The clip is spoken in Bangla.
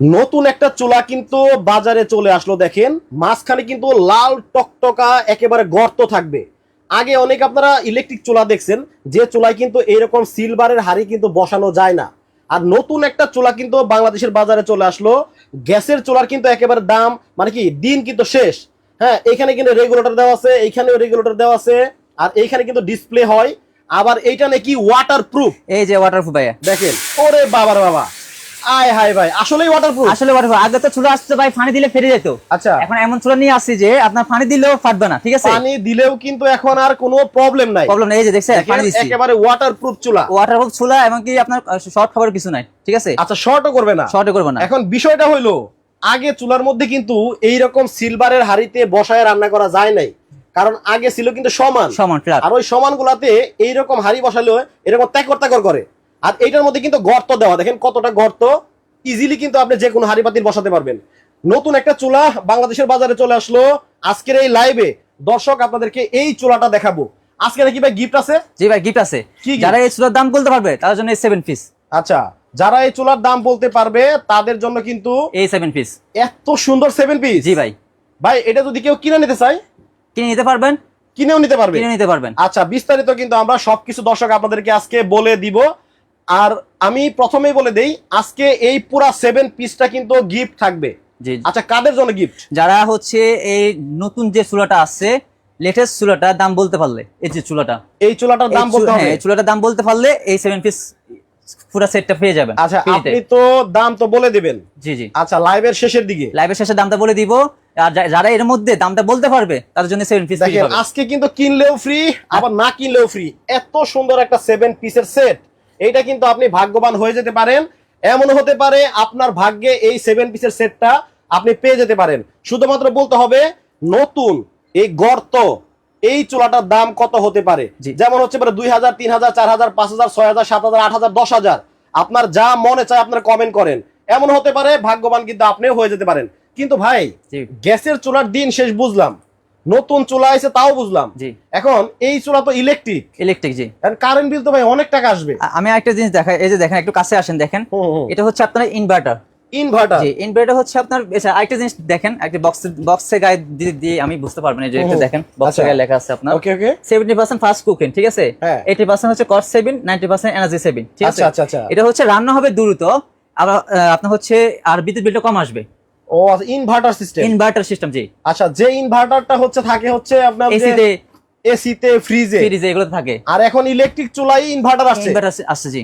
নতুন একটা চুলা কিন্তু বাজারে চলে আসলো দেখেন। মাঝখানে কিন্তু লাল টকটকা একেবারে গর্ত থাকবে। আগে অনেক আপনারা ইলেকট্রিক চুলা দেখছেন যে চুলায় কিন্তু এরকম সিলভারের হাড়ি কিন্তু বসানো যায় না। আর নতুন একটা চুলা কিন্তু বাংলাদেশের বাজারে চলে আসলো। গ্যাসের চুলার কিন্তু একেবারে দাম মানে কি দিন কিন্তু শেষ। হ্যাঁ এখানে কিন্তু রেগুলেটর দেওয়া আছে এইখানেও রেগুলেটর দেওয়া আছে আর এইখানে কিন্তু ডিসপ্লে হয়। আবার এইটা নাকি ওয়াটার প্রুফ এই যে ওয়াটারপ্রুফ ভাইয়া। দেখেন ওরে বাবার বাবা। আয় হায় ভাই আসলেই ওয়াটার প্রুফ আসলে ওয়াটারপ্রুফ আগে তো চুলা আসতো ভাই পানি দিলে ফেটে যেত। আচ্ছা। এখন এমন চুলা নিয়ে আসছি যে আপনার পানি দিলেও ফাটবে না ঠিক আছে? পানি দিলেও কিন্তু এখন আর কোনো প্রবলেম নাই। প্রবলেম নেই এই যে দেখছেন দেখেন, পানি দিচ্ছি। একেবারে ওয়াটার প্রুফ চুলা। ওয়াটারপ্রুফ চুলা এবং কি আপনার শর্ট খাবার কিছু নাই ঠিক আছে? আচ্ছা শর্টও করবে না। শর্টে করব না। এখন বিষয়টা হইল আগে চুলার মধ্যে কিন্তু এই রকম সিলভারের হাড়িতে বসায় রান্না করা যায় নাই। কারণ আগে ছিল কিন্তু সমান। সমান আর ওই সমান গুলাতে এইরকম হাড়ি বসালে এরকম ত্যাকর ত্যাকর করে। আর এইটার মধ্যে কিন্তু গর্ত দেওয়া দেখেন কতটা গর্ত। ইজিলি কিন্তু আপনি যে কোনো হাড়ি পাতিল বসাতে পারবেন। নতুন একটা চুলা বাংলাদেশের বাজারে চলে আসলো। আজকের এই লাইভে দর্শক আপনাদেরকে এই চুলাটা দেখাবো। আজকে নাকি ভাই গিফট আছে? জি ভাই গিফট আছে। যারা এই চুলার দাম বলতে পারবে তার জন্য এই সেভেন পিস আচ্ছা যারা এই চুলার দাম বলতে পারবে তাদের জন্য কিন্তু এই সেভেন পিস এত সুন্দর সেভেন পিস জি ভাই। ভাই এটা যদি কেউ কিনে নিতে চায়? কিনে নিতে পারবেন। কিনেও নিতে পারবে? কিনে নিতে পারবেন। আচ্ছা বিস্তারিত কিন্তু আমরা সবকিছু দর্শক আপনাদেরকে আজকে বলে দিব। আর আমি প্রথমেই বলে দেই আজকে এই পুরা সেভেন পিসটা কিন্তু গিফট থাকবে। আচ্ছা কাদের জন্য গিফট যারা হচ্ছে এই নতুন যে চুলাটা আছে লেটেস্ট চুলাটা দাম বলতে পারলে এই যে চুলাটা। এই চুলাটার দাম বলতে হবে? হ্যাঁ, চুলাটার দাম বলতে পারলে এই সেভেন পিস পুরো সেটটা পেয়ে যাবেন আচ্ছা আপনি তো দাম তো বলে দিবেন। জি জি। আচ্ছা লাইভের শেষের দিকে। লাইভের শেষে দামটা বলে দিব আর যারা এর মধ্যে দামটা বলতে পারবে তাদের জন্য সেভেন পিস দেখেন আজকে কিন্তু কিনলেও ফ্রি আবার না কিনলেও ফ্রি এত সুন্দর একটা সেভেন পিসের সেট এইটা কিন্তু আপনি ভাগ্যবান হয়ে যেতে পারেন। এমন হতে পারে আপনার ভাগ্যে এই সেভেন পিসের সেটটা আপনি পেয়ে যেতে পারেন। শুধুমাত্র বলতে হবে নতুন এই গর্ত এই চুলাটার দাম কত হতে পারে। যেমন হচ্ছে পারে দুই হাজার তিন হাজার চার হাজার পাঁচ হাজার ছয় হাজার সাত হাজার আট হাজার দশ হাজার। আপনার যা মনে চায় আপনার কমেন্ট করেন। এমন হতে পারে ভাগ্যবান কিন্তু আপনিও হয়ে যেতে পারেন। কিন্তু ভাই গ্যাসের চুলার দিন শেষ বুঝলাম। নতুন চুলা আছে তাও বুঝলাম। জি। এখন এই চুলা তো ইলেকট্রিক ইলেকট্রিক জি। কারেন্ট বিল তো ভাই অনেক টাকা আসবে। আমি একটা জিনিস দেখাই এই যে দেখেন একটু কাছে আসেন দেখেন। এটা হচ্ছে আপনার ইনভার্টার ইনভার্টার জি ইনভার্টার হচ্ছে আপনার আচ্ছা, আরেকটা জিনিস দেখেন একটা বক্স বক্সের গায়ে দিয়ে দিয়ে আমি বুঝতে পারবেন এই যে একটু দেখেন বক্সের আচ্ছা। গায়ে লেখা আছে আপনার। Okay okay seventy percent fast cooking ঠিক আছে? হ্যাঁ। এইটি পার্সেন্ট হচ্ছে cost saving ninety percent energy saving ঠিক আছে? আচ্ছা আচ্ছা আচ্ছা। এটা হচ্ছে রান্না হবে দ্রুত আবার আপনার হচ্ছে আর বিদ্যুৎ বিলটা কম আসবে। ও ইনভার্টার সিস্টেম ইনভার্টার সিস্টেম জি। আচ্ছা যে ইনভার্টারটা হচ্ছে থাকে হচ্ছে আপনার এসিতে এসিতে ফ্রিজে ফ্রিজে এগুলো থাকে। আর এখন ইলেকট্রিক চুলাই ইনভার্টার আসছে। ইনভার্টার আসছে জি।